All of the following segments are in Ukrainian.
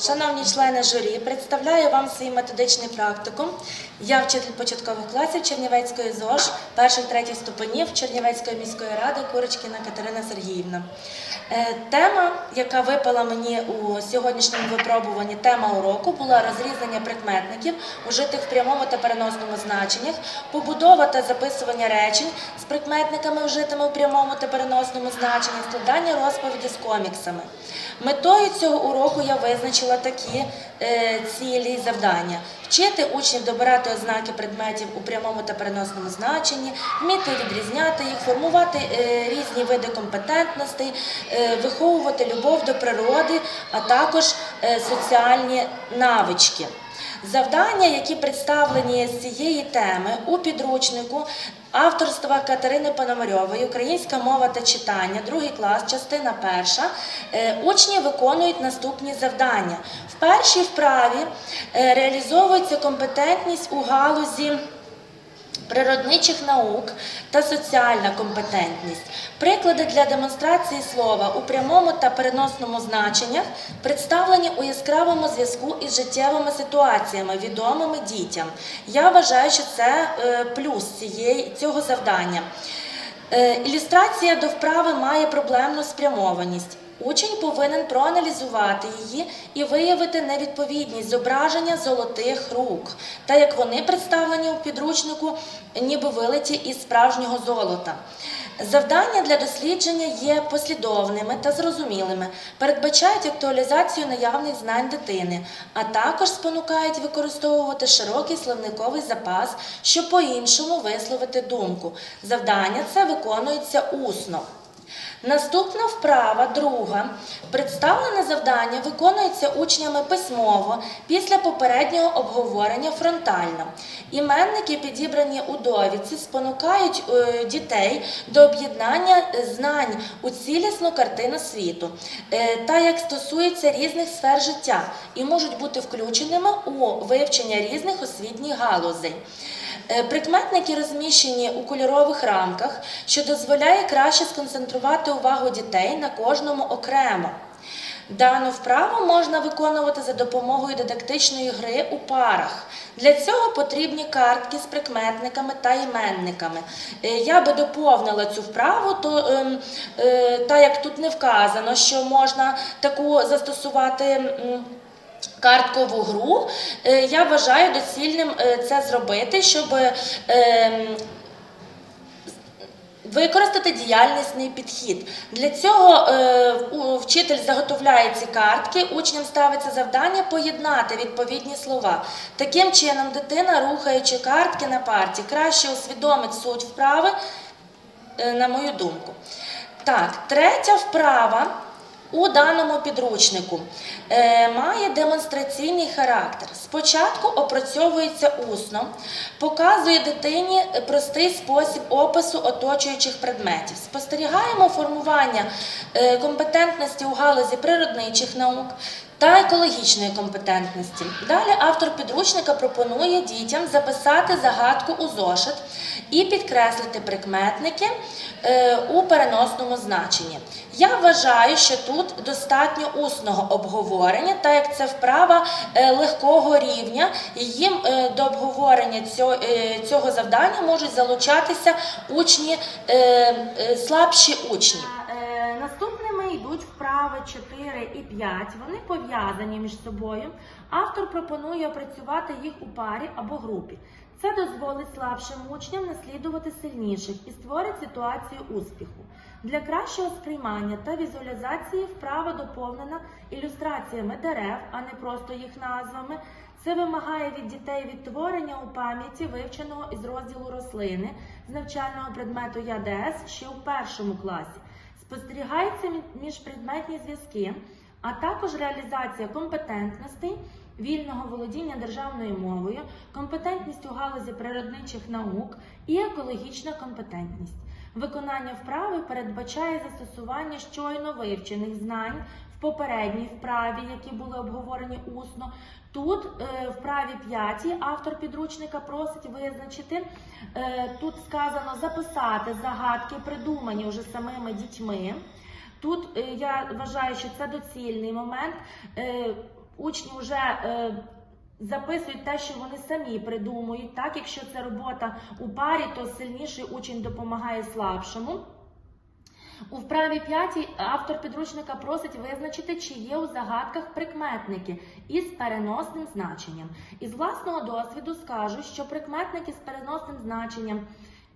Шановні члени журі, представляю вам свій методичний практикум. Я вчитель початкових класів Чернівецької ЗОЖ, перших третіх ступенів Чернівецької міської ради Курочкіна Катерина Сергіївна. Е, Тема, яка випала мені у сьогоднішньому випробуванні, тема уроку була розрізання прикметників, ужитих в прямому та переносному значеннях, побудова та записування речень з прикметниками, вжитими в прямому та переносному значенні, складання розповіді з коміксами. Метою цього уроку я визначила такі е, цілі і завдання: вчити учнів добирати ознаки предметів у прямому та переносному значенні, вміти відрізняти їх, формувати е, різні види компетентностей, е, виховувати любов до природи, а також соціальні навички. Завдання, які представлені з цієї теми у підручнику авторства Катерини Пономарьової Українська мова та читання, другий клас, частина перша. Е, Учні виконують наступні завдання. В першій вправі е, реалізовується компетентність у галузі природничих наук та соціальна компетентність. Приклади для демонстрації слова у прямому та переносному значеннях представлені у яскравому зв'язку із життєвими ситуаціями, відомими дітям. Я вважаю, що це е, плюс цієї, цього завдання. Е, Ілюстрація до вправи має проблемну спрямованість. Учень повинен проаналізувати її і виявити невідповідність зображення золотих рук, та як вони представлені у підручнику, ніби вилиті із справжнього золота. Завдання для дослідження є послідовними та зрозумілими, передбачають актуалізацію наявних знань дитини, а також спонукають використовувати широкий словниковий запас, щоб по-іншому висловити думку. Завдання це виконується усно. Наступна вправа, друга. Представлене завдання виконується учнями письмово після попереднього обговорення фронтально. Іменники, підібрані у довідці, спонукають е, дітей до об'єднання знань у цілісну картину світу, е, та як стосується різних сфер життя, і можуть бути включеними у вивчення різних освітніх галузей. Е, Прикметники розміщені у кольорових рамках, що дозволяє краще сконцентрувати увагу дітей на кожному окремо. Дану вправу можна виконувати за допомогою дидактичної гри у парах. Для цього потрібні картки з прикметниками та іменниками. Е, Я би доповнила цю вправу, то, ем, е, та як тут не вказано, що можна таку застосувати. м, Карткову гру Е, я вважаю доцільним е, це зробити, щоб ем, використати діяльнісний підхід. Для цього е, вчитель заготовляє ці картки, учням ставиться завдання поєднати відповідні слова. Таким чином, дитина, рухаючи картки на парті, краще усвідомить суть вправи, на мою думку. Так, третя вправа. У даному підручнику е, має демонстраційний характер. Спочатку опрацьовується усно, показує дитині простий спосіб опису оточуючих предметів. Спостерігаємо формування е, компетентності у галузі природничих наук та екологічної компетентності. Далі автор підручника пропонує дітям записати загадку у зошит і підкреслити прикметники е, у переносному значенні. Я вважаю, що тут достатньо усного обговорення, так як це вправа е, легкого рівня, і їм е, до обговорення цього, завдання можуть залучатися учні, слабші учні. Е, Наступними йдуть вправи 4 і 5. Вони пов'язані між собою. Автор пропонує опрацювати їх у парі або групі. Це дозволить слабшим учням наслідувати сильніших і створить ситуацію успіху. Для кращого сприймання та візуалізації вправа доповнена ілюстраціями дерев, а не просто їх назвами. Це вимагає від дітей відтворення у пам'яті вивченого із розділу рослини з навчального предмету ЯДС ще у першому класі. Спостерігаються мі- міжпредметні зв'язки, а також реалізація компетентностей, вільного володіння державною мовою, компетентність у галузі природничих наук і екологічна компетентність. Виконання вправи передбачає застосування щойно вивчених знань в попередній вправі, які були обговорені усно. Тут е, в праві 5 автор підручника просить визначити. е, Тут сказано записати загадки, придумані вже самими дітьми. Тут е, я вважаю, що це доцільний момент. Е, учні вже е, записують те, що вони самі придумують. Так, якщо це робота у парі, то сильніший учень допомагає слабшому. У вправі 5 автор підручника просить визначити, чи є у загадках прикметники із переносним значенням. Із власного досвіду скажу, що прикметники з переносним значенням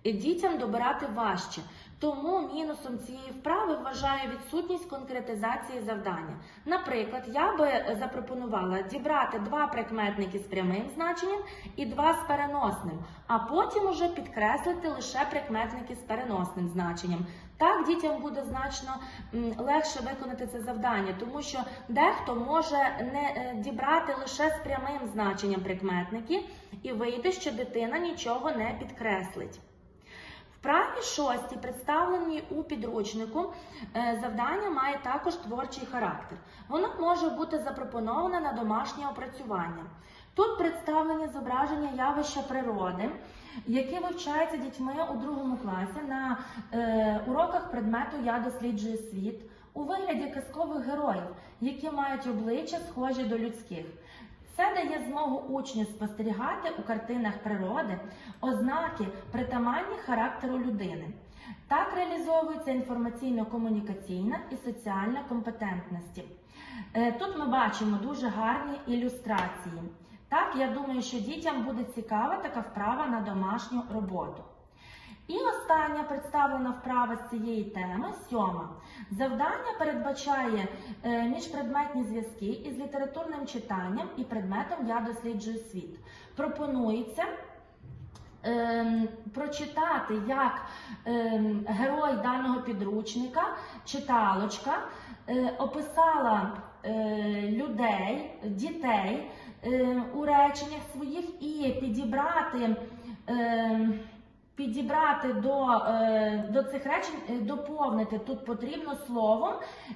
дітям добирати важче. Тому мінусом цієї вправи вважаю відсутність конкретизації завдання. Наприклад, я би запропонувала дібрати два прикметники з прямим значенням і два з переносним, а потім уже підкреслити лише прикметники з переносним значенням. Так дітям буде значно легше виконати це завдання, тому що дехто може не е, дібрати лише з прямим значенням прикметники, і вийде, що дитина нічого не підкреслить. Вправі шості, представлені у підручнику, е, завдання має також творчий характер. Воно може бути запропоноване на домашнє опрацювання. Тут представлені зображення явища природи, які вивчаються дітьми у другому класі на е, уроках предмету Я досліджую світ у вигляді казкових героїв, які мають обличчя схожі до людських. Це дає змогу учню спостерігати у картинах природи ознаки притаманні характеру людини. Так реалізовується інформаційно-комунікаційна і соціальна компетентності. Е, Тут ми бачимо дуже гарні ілюстрації. Так, я думаю, що дітям буде цікава така вправа на домашню роботу. І остання представлена вправа з цієї теми, сьома. Завдання передбачає е, міжпредметні зв'язки із літературним читанням і предметом Я досліджую світ. Пропонується ем, прочитати, як ем, герой даного підручника, читалочка, е, описала е, людей, дітей у реченнях своїх і підібрати. Підібрати до, е, до цих речень, е, доповнити тут потрібно словом,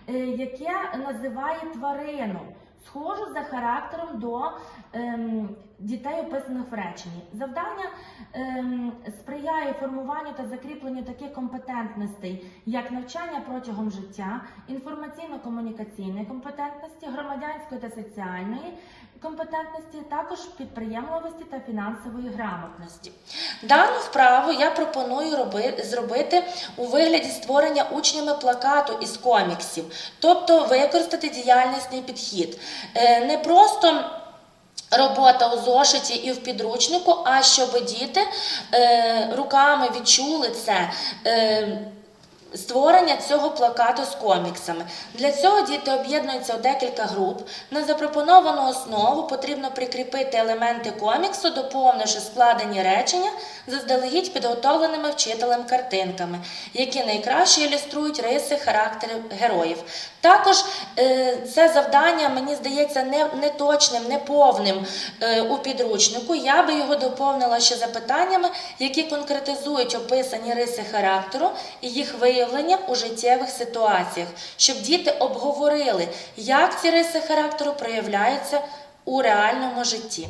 е, яке називає тварину, схожу за характером до ем, дітей, описаних в реченні. Завдання ем, сприяє формуванню та закріпленню таких компетентностей, як навчання протягом життя, інформаційно-комунікаційної компетентності, громадянської та соціальної компетентності, також підприємливості та фінансової грамотності. Дану вправу я пропоную роби- зробити у вигляді створення учнями плакату із коміксів, тобто використати діяльнісний підхід. Е, Не просто робота у зошиті і в підручнику, а щоб діти е, руками відчули це. Е, Створення цього плакату з коміксами. Для цього діти об'єднуються у декілька груп. На запропоновану основу потрібно прикріпити елементи коміксу, доповнивши складені речення заздалегідь підготовленими вчителем картинками, які найкраще ілюструють риси характерів героїв. Також е, це завдання, мені здається, не, не точним, не е, у підручнику. Я би його доповнила ще запитаннями, які конкретизують описані риси характеру і їх виявлення у життєвих ситуаціях, щоб діти обговорили, як ці риси характеру проявляються у реальному житті.